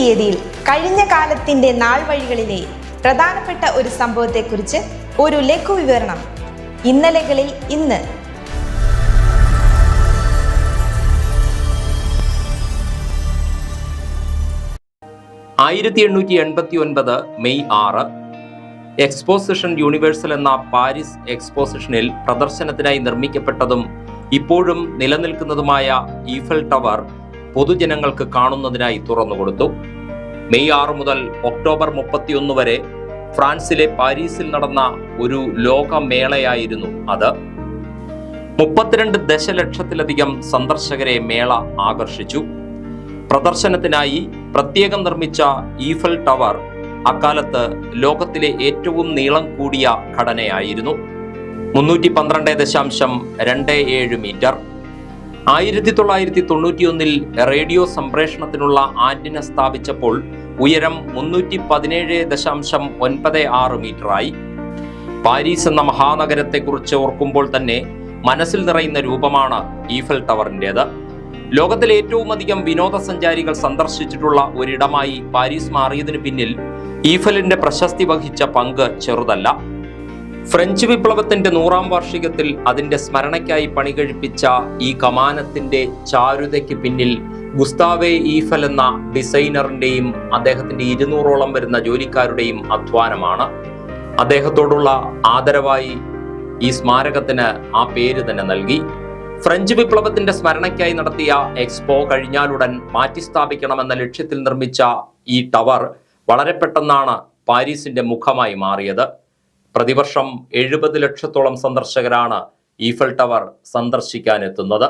തീയതിയിൽ കഴിഞ്ഞ കാലത്തിന്റെ നാൾ വഴികളിലെ പ്രധാനപ്പെട്ട ഒരു സംഭവത്തെക്കുറിച്ച് ഒരു ലഘു വിവരണം ഇന്നലകളിൽ ഇന്ന്. ആയിരത്തി എണ്ണൂറ്റി എൺപത്തി ഒൻപത് മെയ് ആറ് എക്സ്പോസിഷൻ യൂണിവേഴ്സൽ എന്ന പാരീസ് എക്സ്പോസിഷനിൽ പ്രദർശനത്തിനായി നിർമ്മിക്കപ്പെട്ടതും ഇപ്പോഴും നിലനിൽക്കുന്നതുമായ ഈഫൽ ടവർ പൊതുജനങ്ങൾക്ക് കാണുന്നതിനായി തുറന്നുകൊടുത്തു മെയ് ആറ് മുതൽ ഒക്ടോബർ മുപ്പത്തിയൊന്ന് വരെ ഫ്രാൻസിലെ പാരീസിൽ നടന്ന ഒരു ലോകമേളയായിരുന്നു അത്. മുപ്പത്തിരണ്ട് ദശലക്ഷത്തിലധികം സന്ദർശകരെ മേള ആകർഷിച്ചു. പ്രദർശനത്തിനായി പ്രത്യേകം നിർമ്മിച്ച ഈഫൽ ടവർ അക്കാലത്ത് ലോകത്തിലെ ഏറ്റവും നീളം കൂടിയ ഘടനയായിരുന്നു. മുന്നൂറ്റി പന്ത്രണ്ട് ദശാംശം രണ്ട് ഏഴ് മീറ്റർ. ആയിരത്തി തൊള്ളായിരത്തി തൊണ്ണൂറ്റിയൊന്നിൽ റേഡിയോ സംപ്രേഷണത്തിനുള്ള ആന്റിന സ്ഥാപിച്ചപ്പോൾ ഉയരം മുന്നൂറ്റി പതിനേഴ് ദശാംശം ഒൻപത് ആറ് മീറ്ററായി. പാരീസ് എന്ന മഹാനഗരത്തെക്കുറിച്ച് ഓർക്കുമ്പോൾ തന്നെ മനസ്സിൽ നിറയുന്ന രൂപമാണ് ഈഫൽ ടവറിന്റെത്. ലോകത്തിലെ ഏറ്റവും അധികം വിനോദസഞ്ചാരികൾ സന്ദർശിച്ചിട്ടുള്ള ഒരിടമായി പാരീസ് മാറിയതിനു പിന്നിൽ ഈഫലിന്റെ പ്രശസ്തി വഹിച്ച പങ്ക് ചെറുതല്ല. ഫ്രഞ്ച് വിപ്ലവത്തിന്റെ നൂറാം വാർഷികത്തിൽ അതിന്റെ സ്മരണയ്ക്കായി പണികഴിപ്പിച്ച ഈ കമാനത്തിന്റെ ചാരുതയ്ക്ക് പിന്നിൽ ഗുസ്താവെ ഈഫൽ എന്ന ഡിസൈനറിന്റെയും അദ്ദേഹത്തിന്റെ ഇരുന്നൂറോളം വരുന്ന ജോലിക്കാരുടെയും അധ്വാനമാണ്. അദ്ദേഹത്തോടുള്ള ആദരവായി ഈ സ്മാരകത്തിന് ആ പേര് തന്നെ നൽകി. ഫ്രഞ്ച് വിപ്ലവത്തിന്റെ സ്മരണയ്ക്കായി നടത്തിയ എക്സ്പോ കഴിഞ്ഞാലുടൻ മാറ്റിസ്ഥാപിക്കണമെന്ന ലക്ഷ്യത്തിൽ നിർമ്മിച്ച ഈ ടവർ വളരെ പെട്ടെന്നാണ് പാരീസിന്റെ മുഖമായി മാറിയത്. പ്രതിവർഷം എഴുപത് ലക്ഷത്തോളം സന്ദർശകരാണ് ഈഫൽ ടവർ സന്ദർശിക്കാൻ എത്തുന്നത്